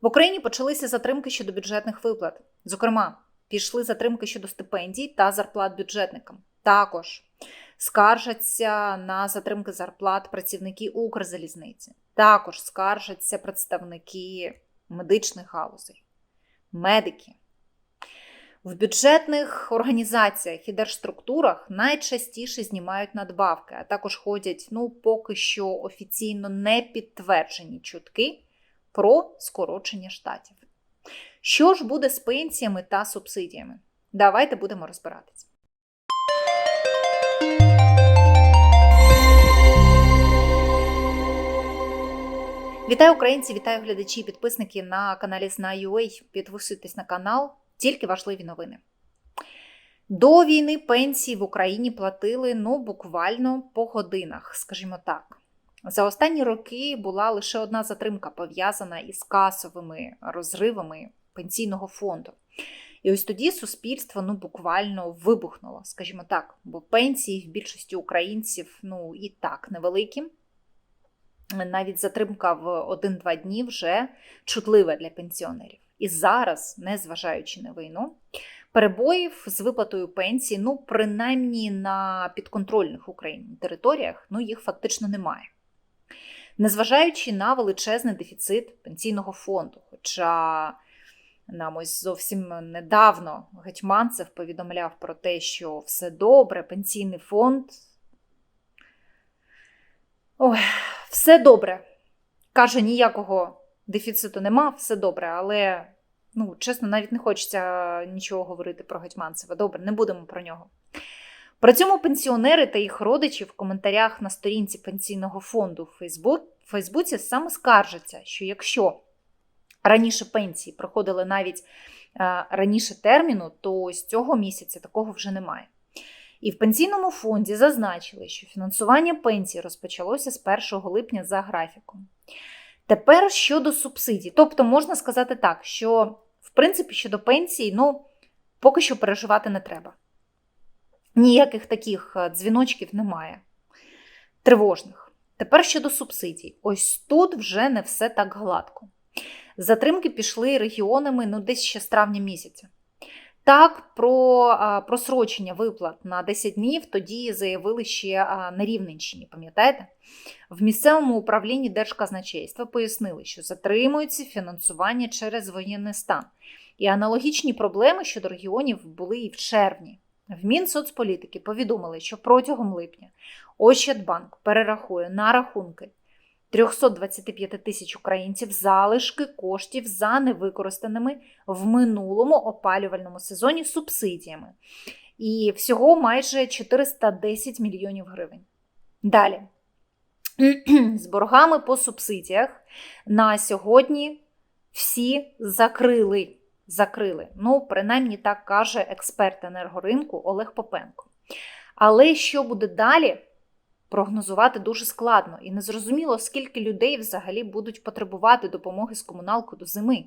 В Україні почалися затримки щодо бюджетних виплат. Зокрема, пішли затримки щодо стипендій та зарплат бюджетникам. Також скаржаться на затримки зарплат працівники Укрзалізниці. Також скаржаться представники медичних галузей, медики. В бюджетних організаціях і держструктурах найчастіше знімають надбавки, а також ходять ну, поки що офіційно не підтверджені чутки про скорочення штатів. Що ж буде з пенсіями та субсидіями? Давайте будемо розбиратись. Вітаю українці, вітаю глядачі і підписники на каналі Знаю.ua. Підписуйтесь на канал, тільки важливі новини. До війни пенсії в Україні платили ну буквально по годинах, скажімо так. За останні роки була лише одна затримка пов'язана із касовими розривами пенсійного фонду. І ось тоді суспільство ну буквально вибухнуло, скажімо так, бо пенсії в більшості українців ну і так невеликі. Навіть затримка в 1-2 дні вже чутлива для пенсіонерів. І зараз, незважаючи на війну, перебоїв з виплатою пенсії, ну принаймні на підконтрольних Україні територіях, ну їх фактично немає. Незважаючи на величезний дефіцит пенсійного фонду. Хоча нам ось зовсім недавно Гетьманцев повідомляв про те, що все добре, пенсійний фонд. Ой, все добре. Каже, ніякого дефіциту нема, все добре, але, ну, чесно, навіть не хочеться нічого говорити про Гетьманцева. Добре, не будемо про нього. При цьому пенсіонери та їх родичі в коментарях на сторінці пенсійного фонду в Фейсбуці саме скаржаться, що якщо раніше пенсії проходили навіть раніше терміну, то з цього місяця такого вже немає. І в пенсійному фонді зазначили, що фінансування пенсії розпочалося з 1 липня за графіком. Тепер щодо субсидій. Тобто, можна сказати так, що в принципі щодо пенсії, ну, поки що переживати не треба. Ніяких таких дзвіночків немає. Тривожних. Тепер щодо субсидій. Ось тут вже не все так гладко. Затримки пішли регіонами ну, десь ще з травня місяця. Так, про просрочення виплат на 10 днів тоді заявили ще на Рівненщині, пам'ятаєте? В місцевому управлінні Держказначейства пояснили, що затримується фінансування через воєнний стан. І аналогічні проблеми щодо регіонів були і в червні. В Мінсоцполітики повідомили, що протягом липня Ощадбанк перерахує на рахунки 325 тисяч українців залишки коштів за невикористаними в минулому опалювальному сезоні субсидіями. І всього майже 410 мільйонів гривень. Далі. З боргами по субсидіях на сьогодні всі закрили. Закрили. Ну, принаймні так каже експерт енергоринку Олег Попенко. Але що буде далі? прогнозувати дуже складно і незрозуміло, скільки людей взагалі будуть потребувати допомоги з комуналкою до зими,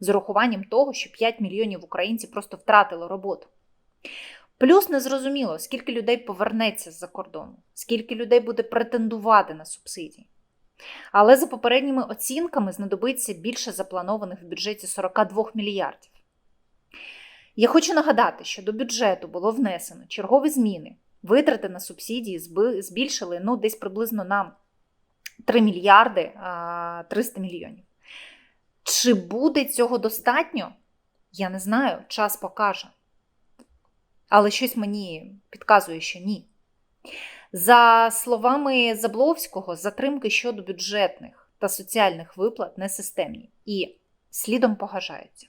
з урахуванням того, що 5 мільйонів українців просто втратили роботу. Плюс незрозуміло, скільки людей повернеться з-за кордону, скільки людей буде претендувати на субсидії. Але за попередніми оцінками знадобиться більше запланованих в бюджеті 42 мільярдів. Я хочу нагадати, що до бюджету було внесено чергові зміни витрати на субсидії збільшили ну, десь приблизно на 3 мільярди 300 мільйонів. Чи буде цього достатньо? Я не знаю, час покаже. Але щось мені підказує, що ні. За словами Забловського, затримки щодо бюджетних та соціальних виплат несистемні і слідом погажаються.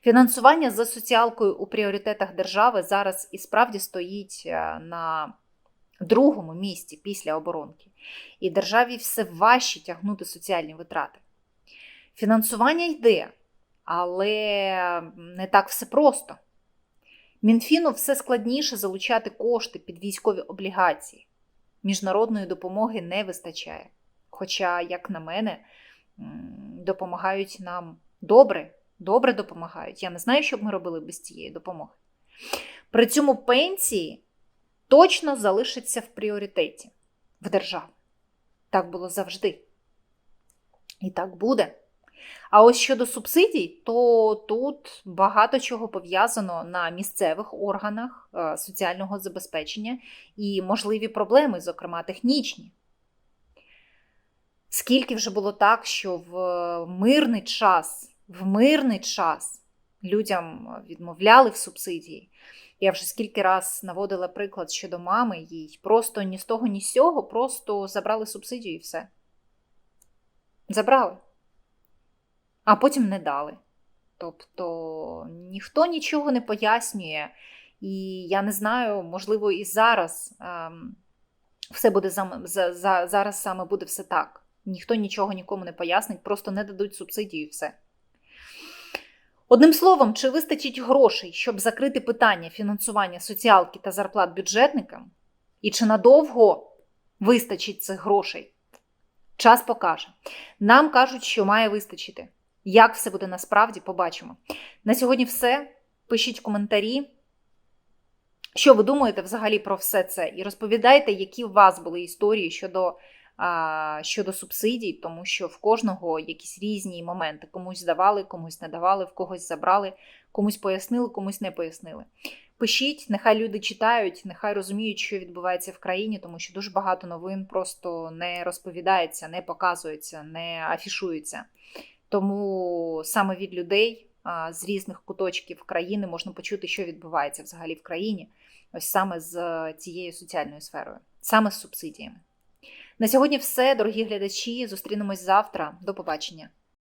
Фінансування за соціалкою у пріоритетах держави зараз і справді стоїть е, на другому місці після оборонки. І державі все важче тягнути соціальні витрати. Фінансування йде, але не так все просто. Мінфіну все складніше залучати кошти під військові облігації. Міжнародної допомоги не вистачає. Хоча, як на мене, допомагають нам добре добре допомагають. Я не знаю, що б ми робили без цієї допомоги. При цьому пенсії точно залишаться в пріоритеті в державі. Так було завжди. І так буде. А ось щодо субсидій, то тут багато чого пов'язано на місцевих органах е, соціального забезпечення і можливі проблеми, зокрема технічні. Скільки вже було так, що в мирний час, в мирний час людям відмовляли в субсидії. Я вже скільки раз наводила приклад щодо мами, їй просто ні з того, ні з сього, просто забрали субсидію і все. Забрали. А потім не дали. Тобто ніхто нічого не пояснює. І я не знаю, можливо, і зараз ем, все буде за, за, за, зараз саме буде все так. Ніхто нічого нікому не пояснить, просто не дадуть субсидію і все. Одним словом, чи вистачить грошей, щоб закрити питання фінансування соціалки та зарплат бюджетникам? І чи надовго вистачить цих грошей? Час покаже. Нам кажуть, що має вистачити. Як все буде насправді, побачимо. На сьогодні все. Пишіть коментарі. Що ви думаєте взагалі про все це? І розповідайте, які у вас були історії щодо щодо субсидій, тому що в кожного якісь різні моменти. Комусь давали, комусь не давали, в когось забрали, комусь пояснили, комусь не пояснили. Пишіть, нехай люди читають, нехай розуміють, що відбувається в країні, тому що дуже багато новин просто не розповідається, не показується, не афішується. Тому саме від людей з різних куточків країни можна почути, що відбувається взагалі в країні, ось саме з цією соціальною сферою, саме з субсидіями. На сьогодні все, дорогі глядачі. Зустрінемось завтра. До побачення.